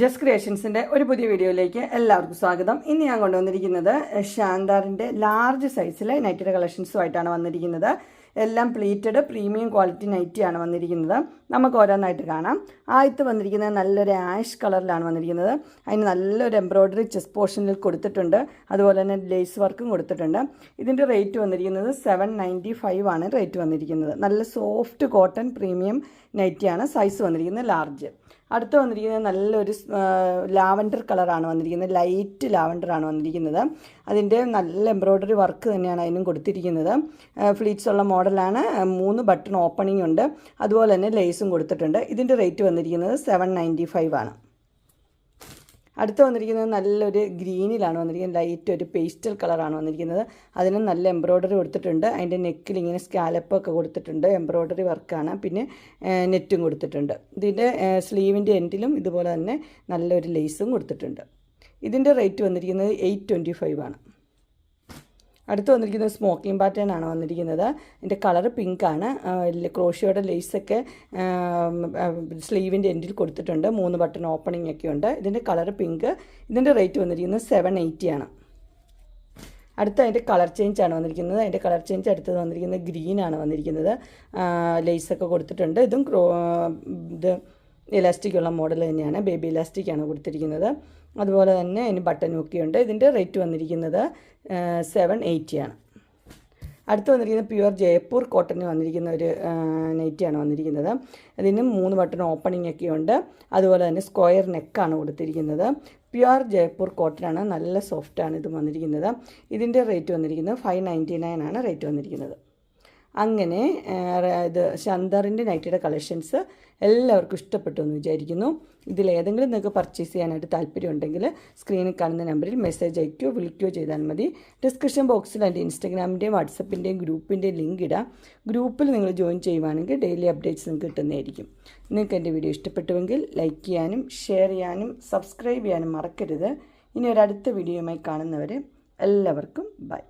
Just ക്രിയേഷൻസിന്റെ ഒരു പുതിയ വീഡിയോയിലേക്ക് എല്ലാവർക്കും സ്വാഗതം. ഇന്ന് ഞാൻ കൊണ്ടുവന്നിരിക്കുന്നത് ഷാൻഡാറിന്റെ ലാർജ് സൈസിലെ നൈറ്റിയുടെ കളക്ഷൻസുമായിട്ടാണ് വന്നിരിക്കുന്നത്. എല്ലാം പ്ലീറ്റഡ് പ്രീമിയം ക്വാളിറ്റി നൈറ്റിയാണ് വന്നിരിക്കുന്നത്. നമുക്ക് ഓരോന്നായിട്ട് കാണാം. ആദ്യത്തെ വന്നിരിക്കുന്നത് നല്ലൊരു ആഷ് കളറിലാണ് വന്നിരിക്കുന്നത്. അതിന് നല്ലൊരു എംബ്രോയ്ഡറി ചെസ് പോർഷനിൽ കൊടുത്തിട്ടുണ്ട്. അതുപോലെ തന്നെ ലേസ് വർക്കും കൊടുത്തിട്ടുണ്ട്. ഇതിന്റെ റേറ്റ് വന്നിരിക്കുന്നത് സെവൻ നയന്റി ഫൈവ് ആണ് റേറ്റ് വന്നിരിക്കുന്നത്. നല്ല സോഫ്റ്റ് കോട്ടൺ പ്രീമിയം നൈറ്റിയാണ് സൈസ് വന്നിരിക്കുന്നത് ലാർജ് അടുത്ത് വന്നിരിക്കുന്നത് നല്ലൊരു ലാവൻഡർ കളറാണ് വന്നിരിക്കുന്നത്. ലൈറ്റ് ലാവൻഡറാണ് വന്നിരിക്കുന്നത്. അതിന്റെ നല്ല എംബ്രോയ്ഡറി വർക്ക് തന്നെയാണ് അതിനും കൊടുത്തിരിക്കുന്നത്. ഫ്ലീറ്റ്സ് ഉള്ള മോഡലാണ്. മൂന്ന് ബട്ടൺ ഓപ്പണിംഗ് ഉണ്ട്. അതുപോലെ തന്നെ ലേസും കൊടുത്തിട്ടുണ്ട്. ഇതിന്റെ റേറ്റ് വന്നിരിക്കുന്നത് സെവൻ ആണ്. അടുത്ത് വന്നിരിക്കുന്നത് നല്ലൊരു ഗ്രീനിലാണ് വന്നിരിക്കുന്നത്. ലൈറ്റ് ഒരു പേസ്റ്റൽ കളറാണ് വന്നിരിക്കുന്നത്. അതിന് നല്ല എംബ്രോയ്ഡറി കൊടുത്തിട്ടുണ്ട്. അതിന്റെ നെക്കിൽ ഇങ്ങനെ സ്കാലപ്പൊക്കെ കൊടുത്തിട്ടുണ്ട്. എംബ്രോയ്ഡറി വർക്കാണ്. പിന്നെ നെറ്റും കൊടുത്തിട്ടുണ്ട്. ഇതിന്റെ സ്ലീവിന്റെ എൻഡിലും ഇതുപോലെ തന്നെ നല്ലൊരു ലേസും കൊടുത്തിട്ടുണ്ട്. ഇതിന്റെ റേറ്റ് വന്നിരിക്കുന്നത് എയ്റ്റ് ട്വന്റി ഫൈവ് ആണ്. അടുത്ത് വന്നിരിക്കുന്നത് സ്മോക്കിംഗ് പാറ്റേൺ ആണ് വന്നിരിക്കുന്നത്. ഇതിന്റെ കളർ പിങ്ക് ആണ്. ക്രോഷിയോടെ ലേസൊക്കെ സ്ലീവിന്റെ എൻഡിൽ കൊടുത്തിട്ടുണ്ട്. മൂന്ന് ബട്ടൺ ഓപ്പണിംഗ് ഒക്കെ ഉണ്ട്. ഇതിന്റെ കളർ പിങ്ക് ഇതിന്റെ റേറ്റ് വന്നിരിക്കുന്നത് സെവൻ ആണ്. അടുത്ത അതിന്റെ കളർ ചേഞ്ച് ആണ് വന്നിരിക്കുന്നത്. അതിന്റെ കളർ ചേഞ്ച് അടുത്തത് വന്നിരിക്കുന്നത് ഗ്രീൻ ആണ് വന്നിരിക്കുന്നത്. ലേസൊക്കെ കൊടുത്തിട്ടുണ്ട്. ഇതും ഇത് ഇലാസ്റ്റിക് ഉള്ള മോഡൽ തന്നെയാണ്. ബേബി ഇലാസ്റ്റിക് ആണ് കൊടുത്തിരിക്കുന്നത്. അതുപോലെ തന്നെ അതിന് ബട്ടൺ ഉണ്ട്. ഇതിന്റെ റേറ്റ് വന്നിരിക്കുന്നത് സെവൻ എയ്റ്റി ആണ്. അടുത്ത് വന്നിരിക്കുന്നത് പ്യുവർ ജയ്പൂർ കോട്ടന് വന്നിരിക്കുന്ന ഒരു നൈറ്റിയാണ് വന്നിരിക്കുന്നത്. അതിന് മൂന്ന് ബട്ടൺ ഓപ്പണിംഗ് ഒക്കെ ഉണ്ട്. അതുപോലെ തന്നെ സ്ക്വയർ നെക്കാണ് കൊടുത്തിരിക്കുന്നത്. പ്യുവർ ജയ്പൂർ കോട്ടനാണ് നല്ല സോഫ്റ്റാണ് ഇത് വന്നിരിക്കുന്നത്. ഇതിന്റെ റേറ്റ് വന്നിരിക്കുന്നത് ഫൈവ് നയന്റി നയൻ ആണ്. റേറ്റ് വന്നിരിക്കുന്നത്. അങ്ങനെ ഇത് ശന്തറിന്റെ നൈറ്റിയുടെ കളക്ഷൻസ് എല്ലാവർക്കും ഇഷ്ടപ്പെട്ടു എന്ന് വിചാരിക്കുന്നു. ഇതിലേതെങ്കിലും നിങ്ങൾക്ക് പർച്ചേസ് ചെയ്യാനായിട്ട് താല്പര്യം ഉണ്ടെങ്കിൽ സ്ക്രീനിൽ കാണുന്ന നമ്പറിൽ മെസ്സേജ് അയക്കുകയോ വിളിക്കുകയോ ചെയ്താൽ മതി. ഡിസ്ക്രിപ്ഷൻ ബോക്സിൽ എന്റെ ഇൻസ്റ്റാഗ്രാമിന്റെയും വാട്സപ്പിന്റെയും ഗ്രൂപ്പിന്റെയും ലിങ്ക് ഇടാം. ഗ്രൂപ്പിൽ നിങ്ങൾ ജോയിൻ ചെയ്യുവാണെങ്കിൽ ഡെയിലി അപ്ഡേറ്റ്സ് നിങ്ങൾക്ക് കിട്ടുന്നതായിരിക്കും. നിങ്ങൾക്ക് എന്റെ വീഡിയോ ഇഷ്ടപ്പെട്ടുവെങ്കിൽ ലൈക്ക് ചെയ്യാനും ഷെയർ ചെയ്യാനും സബ്സ്ക്രൈബ് ചെയ്യാനും മറക്കരുത്. ഇനി ഒരടുത്ത വീഡിയോയുമായി കാണുന്നവരെ എല്ലാവർക്കും ബൈ